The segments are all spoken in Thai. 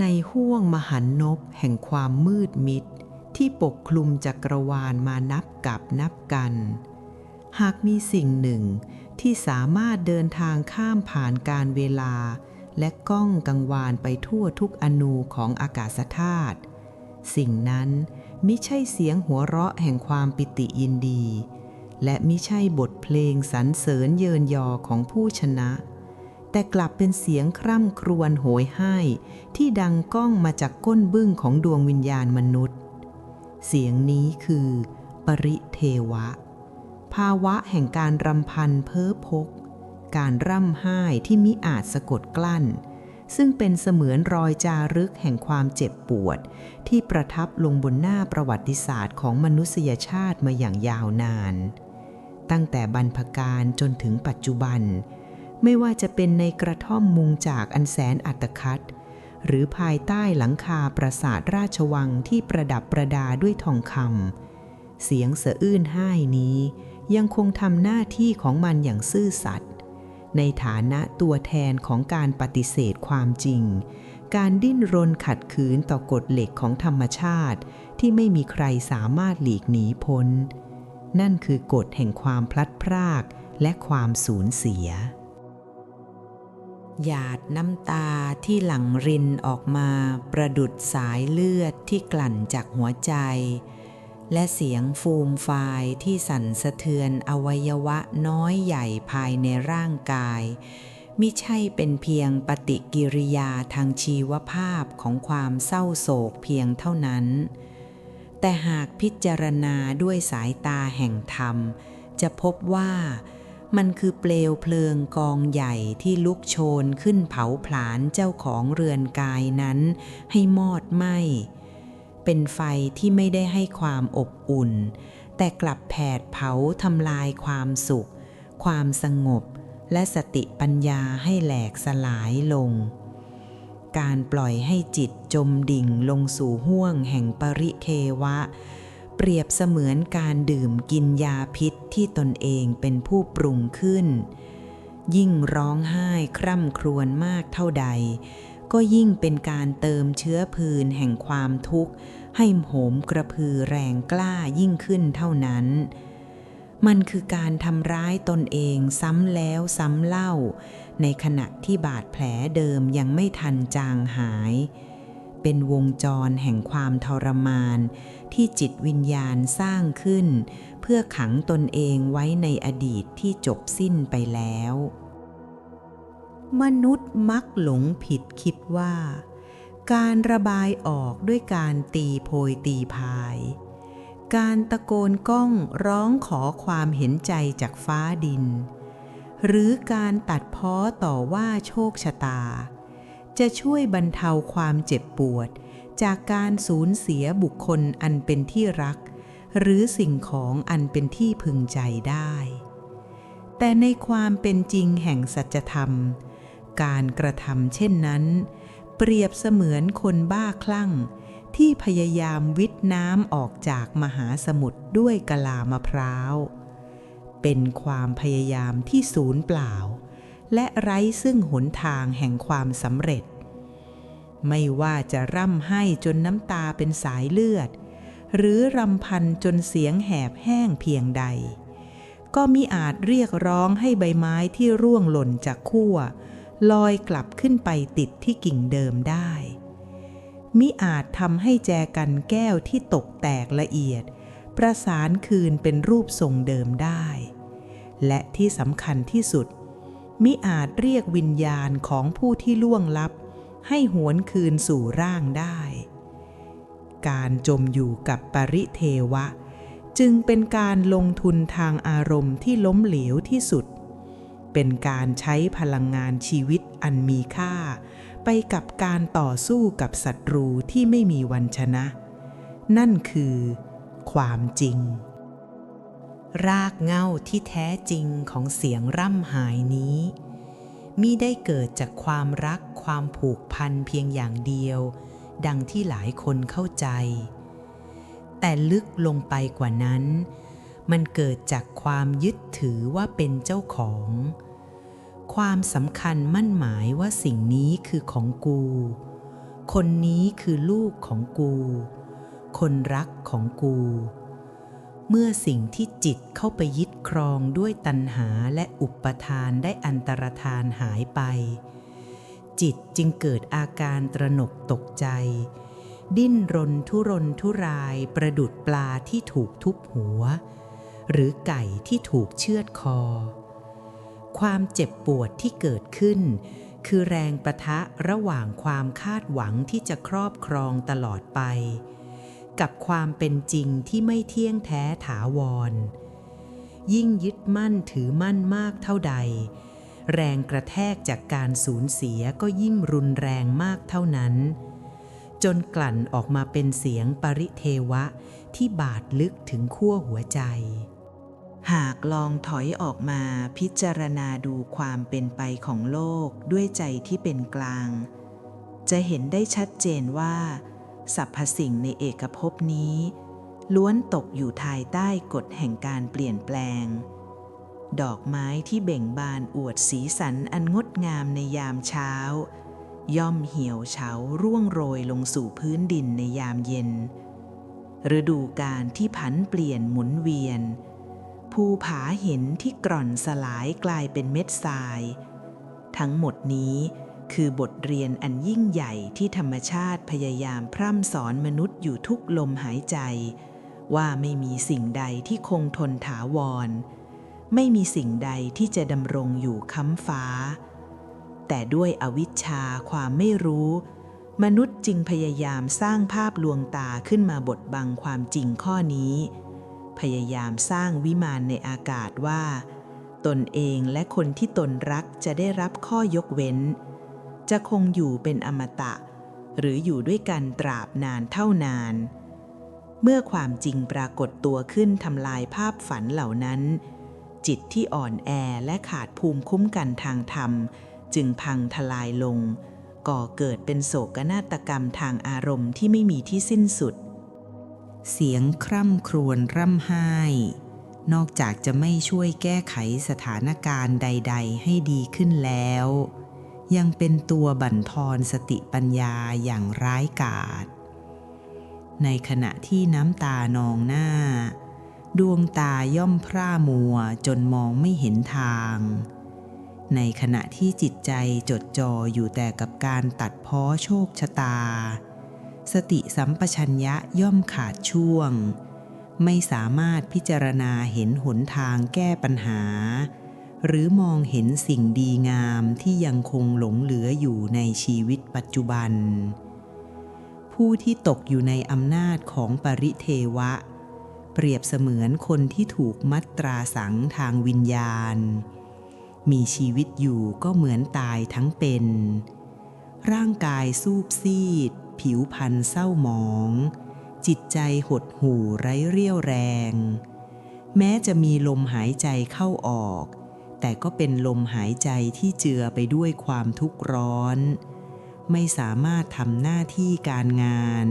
ในห้วงมหันนบแห่งความมืดมิด ที่ปกคลุมจักรวาลมานับกับนับกัน หากมีสิ่งหนึ่งที่สามารถเดินทางข้ามผ่านการเวลา และก้องกังวานไปทั่วทุกอนูของอากาศธาตุสิ่งนั้นมิใช่เสียงหัวเราะแห่งความปิติยินดี และมิใช่บทเพลงสรรเสริญเยินยอของผู้ชนะ แต่กลับเป็นเสียงคร่ำครวญโหยห้ที่ดังก้องมาจากก้นบึ้งของดวงวิญญาณมนุษย์ เสียงนี้คือ ปริเทวะ ภาวะแห่งการรำพันเพ้อพก การร่ำไห้ที่มิอาจสะกดกลั้น ซึ่งเป็นเสมือนรอยจารึกแห่งความเจ็บปวด ที่ประทับลงบนหน้าประวัติศาสตร์ของมนุษยชาติมาอย่างยาวนาน ตั้งแต่บรรพการจนถึงปัจจุบัน ไม่ว่าจะเป็นในกระท่อมมุงจากอันแสนอัตคัด หรือภายใต้หลังคาปราสาทราชวังที่ประดับประดาด้วยทองคำเสียงสะอื้นไห้นี้ ยังคงทำหน้าที่ของมันอย่างซื่อสัตย์ในฐานะตัวแทนของการปฏิเสธความจริง การดิ้นรนขัดขืนต่อกฎเหล็กของธรรมชาติที่ไม่มีใครสามารถหลีกหนีพ้น นั่นคือกฎแห่งความพลัดพรากและความสูญเสีย หยาดน้ำตาที่หลั่งรินออกมาประดุดสายเลือดที่กลั่นจากหัวใจ และเสียงฟูมฟายที่สั่นสะเทือนอวัยวะน้อยใหญ่ภายในร่างกาย มิใช่เป็นเพียงปฏิกิริยาทางชีวภาพของความเศร้าโศกเพียงเท่านั้น แต่หากพิจารณาด้วยสายตาแห่งธรรม จะพบว่า มันคือเปลวเพลิงกองใหญ่ที่ลุกโชนขึ้นเผาผลาญเจ้าของเรือนกายนั้น ให้มอดไหม้เป็นไฟที่ไม่ได้ให้ความอบอุ่น แต่กลับแผดเผาทำลายความสุข ความสงบ และสติปัญญาให้แหลกสลายลง การปล่อยให้จิตจมดิ่งลงสู่ห้วงแห่งปริเทวะ เปรียบเสมือนการดื่มกินยาพิษที่ตนเองเป็นผู้ปรุงขึ้น ยิ่งร้องไห้คร่ำครวญมากเท่าใด ก็ยิ่งเป็นการเติมเชื้อพืนแห่งความทุกข์ ให้โหมกระพือแรงกล้ายิ่งขึ้นเท่านั้น มันคือการทำร้ายตนเองซ้ำแล้วซ้ำเล่า ในขณะที่บาดแผลเดิมยังไม่ทันจางหาย เป็นวงจรแห่งความทรมาน ที่จิตวิญญาณสร้างขึ้น เพื่อขังตนเองไว้ในอดีตที่จบสิ้นไปแล้ว มนุษย์มักหลงผิดคิดว่า การระบายออกด้วยการตีโพยตีพาย การตะโกนก้องร้องขอความเห็นใจจากฟ้าดิน หรือการตัดพ้อต่อว่าโชคชะตา จะช่วยบรรเทาความเจ็บปวด จากการสูญเสียบุคคลอันเป็นที่รัก หรือสิ่งของอันเป็นที่พึงใจได้ แต่ในความเป็นจริงแห่งสัจธรรม การกระทำเช่นนั้น เปรียบเสมือนคนบ้าคลั่ง ที่พยายามวิทน้ำออกจากมหาสมุทรด้วยกะลามะพร้าว เป็นความพยายามที่ศูนย์เปล่า และไร้ซึ่งหนทางแห่งความสำเร็จ ไม่ว่าจะร่ำไห้จนน้ำตาเป็นสายเลือด หรือรำพันจนเสียงแหบแห้งเพียงใด ก็มิอาจเรียกร้องให้ใบไม้ที่ร่วงหล่นจากขั้วลอยกลับขึ้นไปติดที่กิ่งเดิมได้ มิอาจทำให้แจกันแก้วที่ตกแตกละเอียด ประสานคืนเป็นรูปทรงเดิมได้ และที่สำคัญที่สุด มิอาจเรียกวิญญาณของผู้ที่ล่วงลับ ให้หวนคืนสู่ร่างได้ การจมอยู่กับปริเทวะ จึงเป็นการลงทุนทางอารมณ์ที่ล้มเหลวที่สุด เป็นการใช้พลังงานชีวิตอันมีค่า ไปกับการต่อสู้กับศัตรูที่ไม่มีวันชนะ นั่นคือ ความจริง รากเหง้าที่แท้จริงของเสียงร่ำหายนี้ มิได้เกิดจากความรักความผูกพันเพียงอย่างเดียว ดังที่หลายคนเข้าใจ แต่ลึกลงไปกว่านั้น มันเกิดจากความยึดถือว่าเป็นเจ้าของ ความสำคัญมั่นหมายว่าสิ่งนี้คือของกู คนนี้คือลูกของกู คนรักของกู เมื่อสิ่งที่จิตเข้าไปยึดครองด้วยตัณหาและอุปทานได้อันตรธานหายไป จิตจึงเกิดอาการตระหนกตกใจ ดิ้นรนทุรนทุรายประดุดปลาที่ถูกทุบหัว หรือไก่ที่ถูกเชือดคอ ความเจ็บปวดที่เกิดขึ้น คือแรงประทะระหว่างความคาดหวังที่จะครอบครองตลอดไป กับความเป็นจริงที่ไม่เที่ยงแท้ถาวร ยิ่งยึดมั่นถือมั่นมากเท่าใด แรงกระแทกจากการสูญเสียก็ยิ่งรุนแรงมากเท่านั้น จนกลั่นออกมาเป็นเสียงปริเทวะที่บาดลึกถึงขั้วหัวใจ หากลองถอยออกมาพิจารณาดูความเป็นไปของโลกด้วยใจที่เป็นกลาง จะเห็นได้ชัดเจนว่า สรรพสิ่งในเอกภพนี้ ล้วนตกอยู่ภายใต้กฎแห่งการเปลี่ยนแปลง ดอกไม้ที่เบ่งบานอวดสีสันอันงดงามในยามเช้า ย่อมเหี่ยวเฉาร่วงโรยลงสู่พื้นดินในยามเย็น ฤดูกาลที่ผันเปลี่ยนหมุนเวียน ภูผาหินที่กร่อนสลายกลายเป็นเม็ดทราย ทั้งหมดนี้ คือบทเรียนอันยิ่งใหญ่ที่ธรรมชาติพยายามพร่ำสอนมนุษย์อยู่ทุกลมหายใจ ว่าไม่มีสิ่งใดที่คงทนถาวร ไม่มีสิ่งใดที่จะดำรงอยู่ค้ำฟ้า แต่ด้วยอวิชชาความไม่รู้ มนุษย์จึงพยายามสร้างภาพลวงตาขึ้นมาบดบังความจริงข้อนี้ พยายามสร้างวิมานในอากาศว่า ตนเองและคนที่ตนรักจะได้รับข้อยกเว้น จะคงอยู่เป็นอมตะ หรืออยู่ด้วยกันตราบนานเท่านาน เมื่อความจริงปรากฏตัวขึ้นทำลายภาพฝันเหล่านั้น จิตที่อ่อนแอและขาดภูมิคุ้มกันทางธรรม จึงพังทลายลง ก่อเกิดเป็นโศกนาฏกรรมทางอารมณ์ที่ไม่มีที่สิ้นสุด เสียงคร่ำครวญร่ำไห้นอกจากจะไม่ช่วยแก้ไขสถานการณ์ใด ๆ ให้ดีขึ้นแล้ว ยังเป็นตัวบั่นทอนสติปัญญาอย่างร้ายกาจ ในขณะที่น้ำตานองหน้า ดวงตาย่อมพร่ามัวจนมองไม่เห็นทาง ในขณะที่จิตใจจดจ่ออยู่แต่กับการตัดพ้อโชคชะตา สติสัมปชัญญะย่อมขาดช่วง ไม่สามารถพิจารณาเห็นหนทางแก้ปัญหา หรือมองเห็นสิ่งดีงามที่ยังคงหลงเหลืออยู่ในชีวิตปัจจุบัน ผู้ที่ตกอยู่ในอำนาจของปริเทวะ เปรียบเสมือนคนที่ถูกมัดตราสังทางวิญญาณ มีชีวิตอยู่ก็เหมือนตายทั้งเป็น ร่างกายสูบซีด ผิวพรรณเศร้าหมอง จิตใจหดหู่ไร้เรี่ยวแรง แม้จะมีลมหายใจเข้าออก แต่ก็เป็นลมหายใจที่เจือไปด้วยความทุกข์ร้อน ไม่สามารถทำหน้าที่การงาน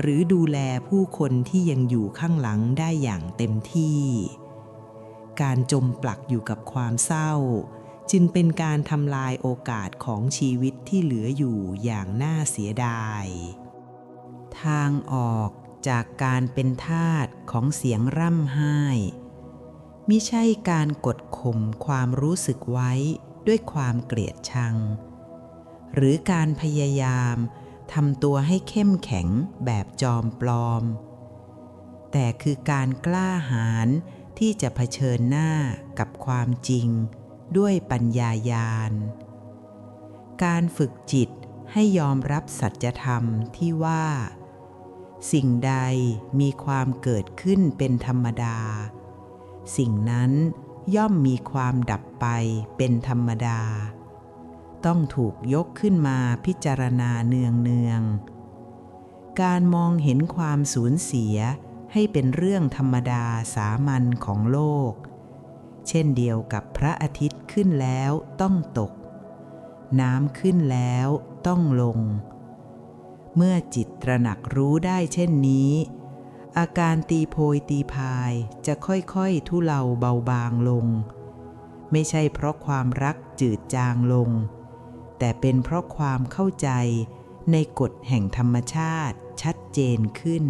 หรือดูแลผู้คนที่ยังอยู่ข้างหลังได้อย่างเต็มที่ การจมปลักอยู่กับความเศร้า จึงเป็นการทำลายโอกาสของชีวิตที่เหลืออยู่อย่างน่าเสียดาย ทางออกจากการเป็นทาสของเสียงร่ำไห้ มิใช่การกดข่มความรู้สึกไว้ด้วยความเกลียดชัง หรือการพยายามทำตัวให้เข้มแข็งแบบจอมปลอม แต่คือการกล้าหาญที่จะเผชิญหน้ากับความจริงด้วยปัญญายาณ การฝึกจิตให้ยอมรับสัจธรรมที่ว่า สิ่งใดมีความเกิดขึ้นเป็นธรรมดา สิ่งนั้นย่อมมีความดับไปเป็นธรรมดา ต้องถูกยกขึ้นมาพิจารณาเนืองเนือง การมองเห็นความสูญเสียให้เป็นเรื่องธรรมดาสามัญของโลก เช่นเดียวกับพระอาทิตย์ขึ้นแล้วต้องตก น้ำขึ้นแล้วต้องลง เมื่อจิตตระหนักรู้ได้เช่นนี้ อาการตีโพยตีพายจะค่อยๆทุเลาเบาบางลง ไม่ใช่เพราะความรักจืดจางลง แต่เป็นเพราะความเข้าใจในกฎแห่งธรรมชาติชัดเจนขึ้น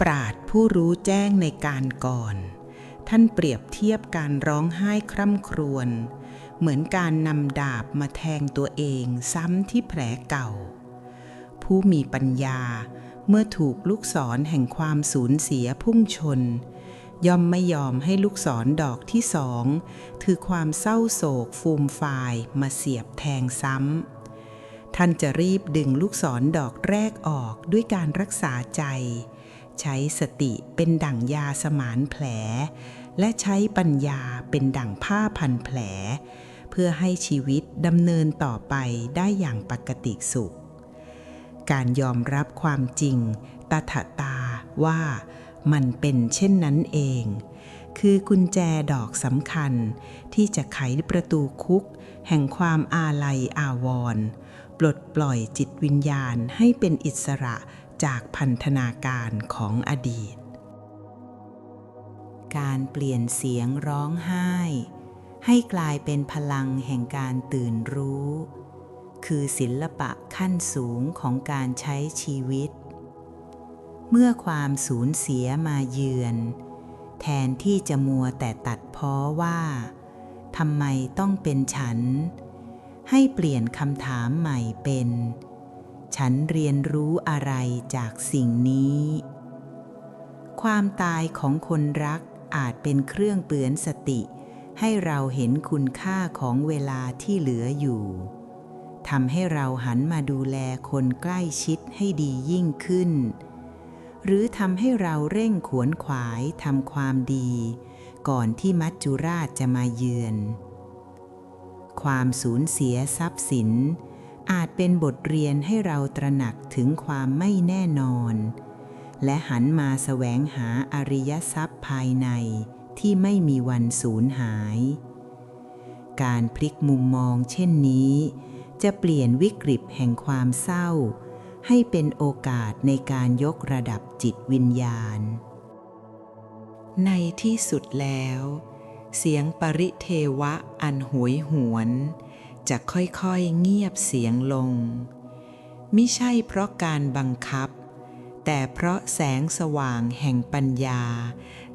ปราดผู้รู้แจ้งในการก่อน ท่านเปรียบเทียบการร้องไห้คร่ำครวญเหมือนการนำดาบมาแทงตัวเองซ้ำที่แผลเก่า ผู้มีปัญญา เมื่อถูกลูกศรแห่งความสูญเสียพุ่งชน ย่อมไม่ยอมให้ลูกศรดอกที่สองคือความเศร้าโศกฟูมฟายมาเสียบแทงซ้ำท่านจะรีบดึงลูกศรดอกแรกออกด้วยการรักษาใจ ใช้สติเป็นดั่งยาสมานแผล และใช้ปัญญาเป็นดั่งผ้าพันแผล เพื่อให้ชีวิตดำเนินต่อไปได้อย่างปกติสุข การยอมรับความจริงตถาตาว่ามันเป็นเช่นนั้นเอง คือกุญแจดอกสำคัญ ที่จะไขประตูคุก แห่งความอาลัยอาวรณ์ปลดปล่อยจิตวิญญาณให้เป็นอิสระจากพันธนาการของอดีต การเปลี่ยนเสียงร้องไห้ ให้กลายเป็นพลังแห่งการตื่นรู้ คือศิลปะขั้นสูงของการใช้ชีวิต เมื่อความสูญเสียมาเยือน แทนที่จะมัวแต่ตัดพ้อว่าทำไมต้องเป็นฉัน ให้เปลี่ยนคำถามใหม่เป็น ฉันเรียนรู้อะไรจากสิ่งนี้ ความตายของคนรักอาจเป็นเครื่องเปือนสติให้เราเห็นคุณค่าของเวลาที่เหลืออยู่ ทำให้เราหันมาดูแลคนใกล้ชิดให้ดียิ่งขึ้น หรือทำให้เราเร่งขวนขวายทำความดี ก่อนที่มัจจุราชจะมาเยือน ความสูญเสียทรัพย์สิน อาจเป็นบทเรียนให้เราตระหนักถึงความไม่แน่นอน และหันมาแสวงหาอริยทรัพย์ภายในที่ไม่มีวันสูญหาย การพลิกมุมมองเช่นนี้ จะเปลี่ยนวิกฤตแห่งความเศร้า ให้เป็นโอกาสในการยกระดับจิตวิญญาณ ในที่สุดแล้ว เสียงปริเทวะอันหวยหวน จะค่อยๆเงียบเสียงลง มิใช่เพราะการบังคับ แต่เพราะแสงสว่างแห่งปัญญา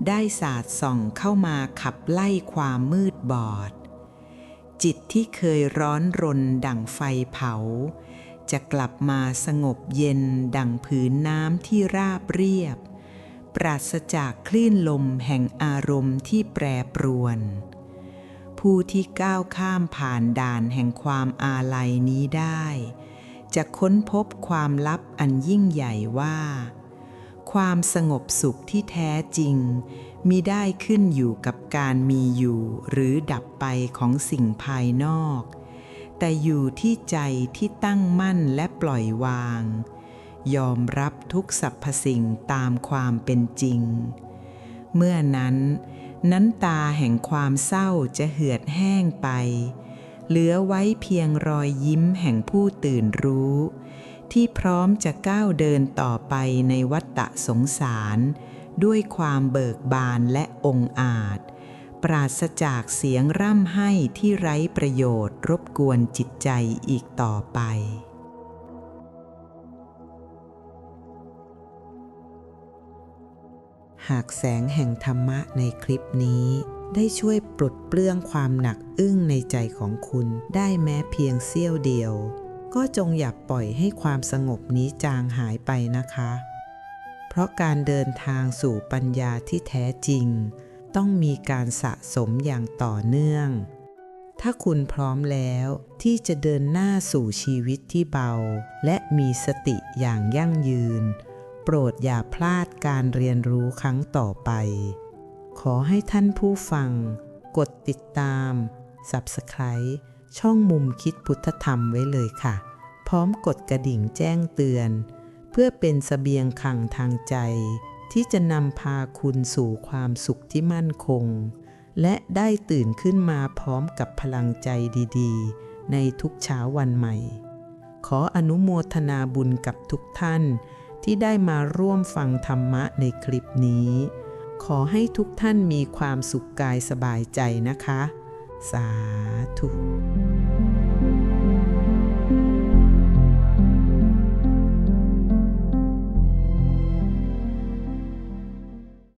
ได้สาดส่องเข้ามาขับไล่ความมืดบอด จิตที่เคยร้อนรนดั่งไฟเผา จะกลับมาสงบเย็นดั่งผืนน้ำที่ราบเรียบ ปราศจากคลื่นลมแห่งอารมณ์ที่แปรปรวน ผู้ที่ก้าวข้ามผ่านด่านแห่งความอาลัยนี้ได้ จะค้นพบความลับอันยิ่งใหญ่ว่า ความสงบสุขที่แท้จริง มิได้ขึ้นอยู่กับการมีอยู่หรือดับไปของสิ่งภายนอก แต่อยู่ที่ใจที่ตั้งมั่นและปล่อยวาง ยอมรับทุกสรรพสิ่งตามความเป็นจริง เมื่อนั้นน้ำตาแห่งความเศร้าจะเหือดแห้งไป เหลือไว้เพียงรอยยิ้มแห่งผู้ตื่นรู้ ที่พร้อมจะก้าวเดินต่อไปในวัฏฏะสงสาร ด้วยความเบิกบานและองอาจ ปราศจากเสียงร่ำไห้ที่ไร้ประโยชน์รบกวนจิตใจอีกต่อไป หากแสงแห่งธรรมะในคลิปนี้ได้ช่วยปลดเปลื้องความหนักอึ้งในใจของคุณได้แม้เพียงเสี้ยวเดียว ก็จงอย่าปล่อยให้ความสงบนี้จางหายไปนะคะ เพราะการเดินทางสู่ปัญญาที่แท้จริง ต้องมีการสะสมอย่างต่อเนื่อง ถ้าคุณพร้อมแล้วที่จะเดินหน้าสู่ชีวิตที่เบา และมีสติอย่างยั่งยืน โปรดอย่าพลาดการเรียนรู้ครั้งต่อไป ขอให้ท่านผู้ฟัง กดติดตาม Subscribe ช่องมุมคิดพุทธธรรมไว้เลยค่ะ พร้อมกดกระดิ่งแจ้งเตือน เพื่อเป็นสเสบียงขังทางใจ ที่จะนำพาคุณสู่ความสุขที่มั่นคง และได้ตื่นขึ้นมาพร้อมกับพลังใจดีๆ ในทุกเช้าวันใหม่ ขออนุโมทนาบุญกับทุกท่านที่ได้มาร่วมฟังธรรมะในคลิปนี้ ขอให้ทุกท่านมีความสุขกายสบายใจนะคะ สาธุ